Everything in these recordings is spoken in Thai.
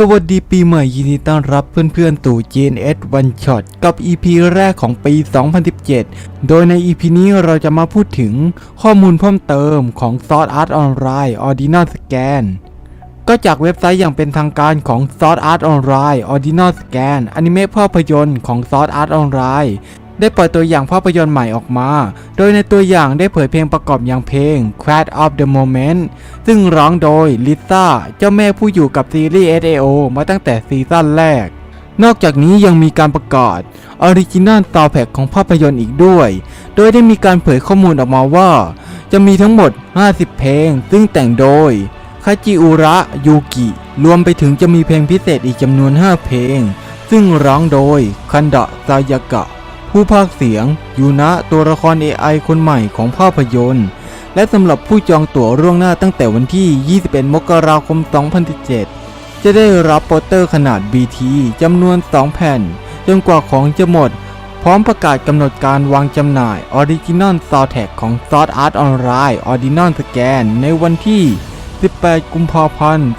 สวัสดีปีใหม่ยินดีต้อนรับเพื่อนๆตู่ GNS One Shot กับ EP แรกของปี 2017 โดยใน EP นี้เราจะมาพูดถึงข้อมูลเพิ่มเติมของ Sword Art Online Ordinal Scan ก็จากเว็บไซต์อย่างเป็นทางการของ Sword Art Online Ordinal Scan อนิเมะภาพยนตร์ของ Sword Art Online ได้เปิดตัวอย่างภาพยนตร์ใหม่ออกมา โดยในตัวอย่างได้เผยเพลงประกอบอย่างเพลง Quad of the Moment ซึ่งร้องโดยลิซ่าเจ้าแม่ผู้อยู่กับซีรีส์ SAO มาตั้งแต่ซีซั่นแรก นอกจากนี้ยังมีการประกาศออริจินัลซาวแพ็กของภาพยนตร์อีกด้วย โดยได้มีการเผยข้อมูลออกมาว่า จะมีทั้งหมด 50 เพลง ซึ่งแต่งโดยคาจิอุระยูกิ รวมไปถึงจะมีเพลงพิเศษอีกจำนวน 5 เพลง ซึ่งร้องโดยคันดะซายากะ ผู้พากย์เสียงยูนะตัวละคร AI คนใหม่ของภาพยนตร์ และสำหรับผู้จองตั๋วล่วงหน้าตั้งแต่วันที่ 21 มกราคม 2017 จะได้รับโปสเตอร์ขนาด BT จำนวน 2 แผ่น จนกว่าของจะหมด พร้อมประกาศกำหนดการวางจำหน่าย Original Soundtrack ของ Sword Art Online Ordinal Scan ในวันที่ 18 กุมภาพันธ์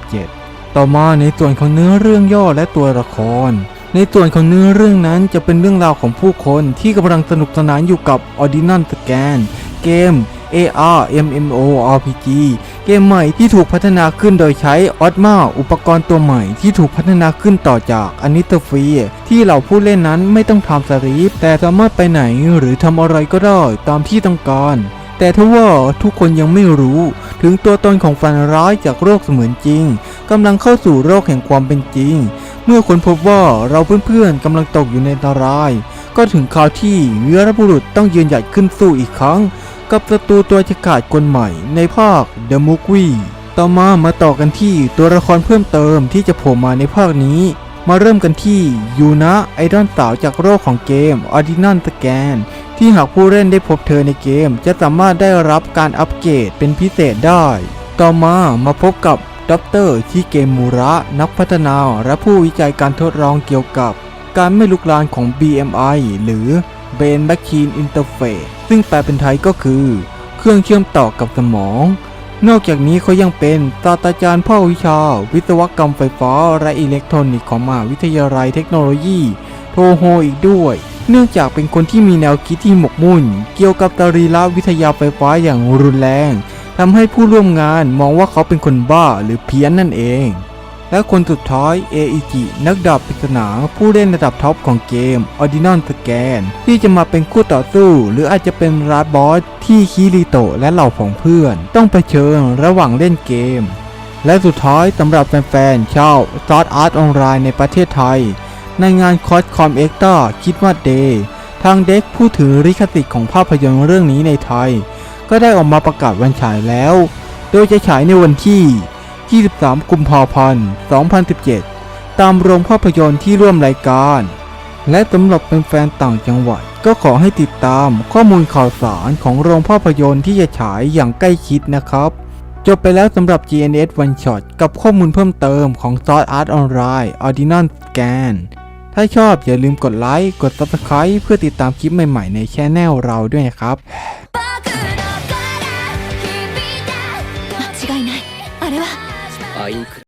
2017 ต่อมาในส่วนของเนื้อเรื่องย่อและตัวละคร ในส่วนของเนื้อเรื่องนั้นจะเป็นเรื่องราวของผู้คนที่กำลังสนุกสนานอยู่กับ Ordinal Scan เกม AR MMO RPG เกมใหม่ที่ถูกพัฒนาขึ้นโดยใช้ Osma อุปกรณ์ตัวใหม่ที่ถูกพัฒนาขึ้นต่อจาก a n i t a f r e e ที่เหล่าผู้เล่นนั้นไม่ต้องทำสลีปแต่สามารถไปไหนหรือทำอะไรก็ได้ตามที่ต้องการ แต่ทว่าทุกคนยังไม่รู้ ถึงตัวตนของฝันร้ายจากโรคเสมือนจริงกำลังเข้าสู่โรคแห่งความเป็นจริง เมื่อค้นพบว่าเราเพื่อนๆกำลังตกอยู่ในอันตราย ก็ถึงคราวที่เวีรบุรุษต้องยืนหยัดขึ้นสู้อีกครั้ง กับศัตรูตัวฉกาจคนใหม่ในภาค The Movie ต่อมามาต่อกันที่ตัวละครเพิ่มเติมที่จะโผล่มาในภาคนี้ มาเริ่มกันที่ยูนะไอดอลสาวจากโรคของเกม Ordinal Scan ที่หากผู้เล่นได้พบเธอในเกม จะสามารถได้รับการอัปเกรดเป็นพิเศษได้ ต่อมามาพบกับ ดรชิเกมูระ นักพัฒนาและผู้วิจัยการทดลองเกี่ยวกับ การไม่ลุกลานของ BMI หรือ Brain Machine Interface ซึ่งแปลเป็นไทยก็คือ เครื่องเชื่อมต่อกับสมอง นอกจากนี้เขายังเป็นศาสตราจารย์ภาควิชา วิศวกรรมไฟฟ้าและอิเล็กทรอนิกส์ของมหาวิทยาลัยเทคโนโลยีโทโฮอีกด้วย เนื่องจากเป็นคนที่มีแนวคิดที่หมกมุ่น เกี่ยวกับตรีระวิทยาไฟฟ้าอย่างรุนแรง ทำให้ผู้ร่วมงานมองว่าเขาเป็นคนบ้าหรือเพี้ยนนั่นเอง และคนสุดท้ายเออิจินักดาบปริศนาผู้เล่นระดับท็อปของเกม Ordinal Scan ที่จะมาเป็นคู่ต่อสู้ หรืออาจจะเป็นราดบอสที่คิริโตะและเหล่าของเพื่อน ต้องเผชิญระหว่างเล่นเกม และสุดท้ายสำหรับแฟนๆชาว Sword Art Online ในประเทศไทย ในงาน Coscom e x t r a คิดว่าเดย์ทางเด็กผู้ถือลิขสิทธิ์ของภาพยนตร์เรื่องนี้ในไทย ก็ได้ออกมาประกาศวันฉายแล้ว โดยจะฉายในวันที่ 23 กุมภาพันธ์ 2017 ตามโรงภาพยนตร์ที่ร่วมรายการ และสำหรับเป็นแฟนๆต่างจังหวัด ก็ขอให้ติดตามข้อมูลข่าวสารของโรงภาพยนตร์ที่จะฉายอย่างใกล้ชิดนะครับ จบไปแล้วสำหรับ GNS One Shot กับข้อมูลเพิ่มเติมของ Sword Art Online Ordinal Scan ถ้าชอบอย่าลืมกดไลค์ กด Subscribe เพื่อติดตามคลิปใหม่ ๆ ในช anel เราด้วยนะครับ 違いない。あれは。アイン